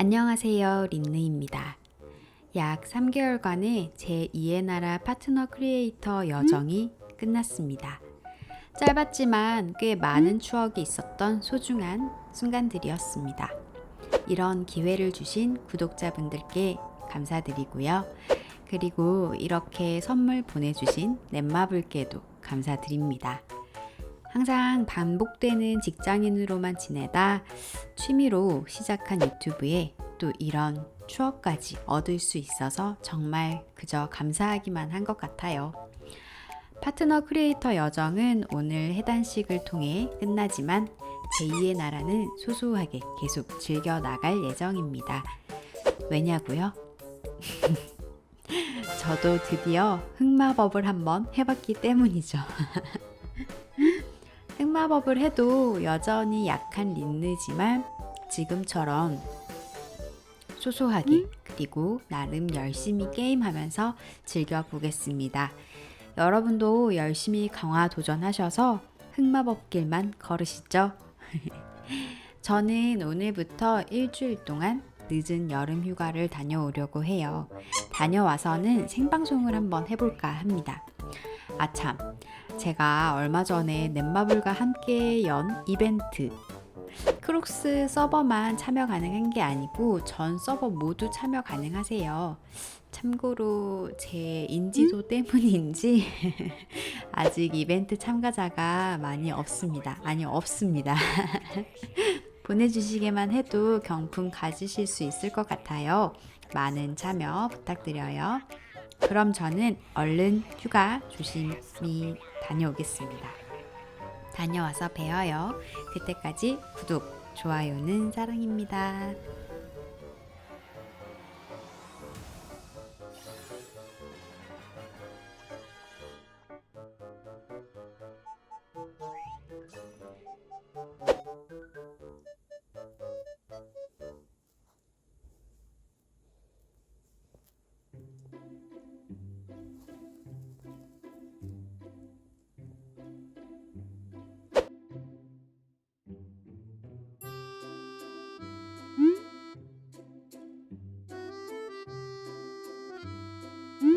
안녕하세요. 린느입니다. 약 3개월간의 제 2의 나라 파트너 크리에이터 여정이 끝났습니다. 짧았지만 꽤 많은 추억이 있었던 소중한 순간들이었습니다. 이런 기회를 주신 구독자분들께 감사드리고요. 그리고 이렇게 선물 보내주신 넷마블께도 감사드립니다. 항상 반복되는 직장인으로만 지내다 취미로 시작한 유튜브에 또 이런 추억까지 얻을 수 있어서 정말 그저 감사하기만 한 것 같아요. 파트너 크리에이터 여정은 오늘 해단식을 통해 끝나지만 제2의 나라는 소소하게 계속 즐겨 나갈 예정입니다. 왜냐고요? 저도 드디어 흑마법을 한번 해봤기 때문이죠. 흑마법을 해도 여전히 약한 린느지만 지금처럼 소소하게 그리고 나름 열심히 게임하면서 즐겨보겠습니다. 여러분도 열심히 강화 도전하셔서 흑마법 길만 걸으시죠. 저는 오늘부터 일주일 동안 늦은 여름 휴가를 다녀오려고 해요. 다녀와서는 생방송을 한번 해볼까 합니다. 아참, 제가 얼마 전에 넷마블과 함께 연 이벤트 크록스 서버만 참여 가능한 게 아니고 전 서버 모두 참여 가능하세요. 참고로 제 인지도 때문인지 아직 이벤트 참가자가 많이 없습니다. 아니 없습니다. 보내주시기만 해도 경품 가지실 수 있을 것 같아요. 많은 참여 부탁드려요. 그럼 저는 얼른 휴가 조심히 다녀오겠습니다. 다녀와서 배워요. 그때까지 구독, 좋아요는 사랑입니다. হুম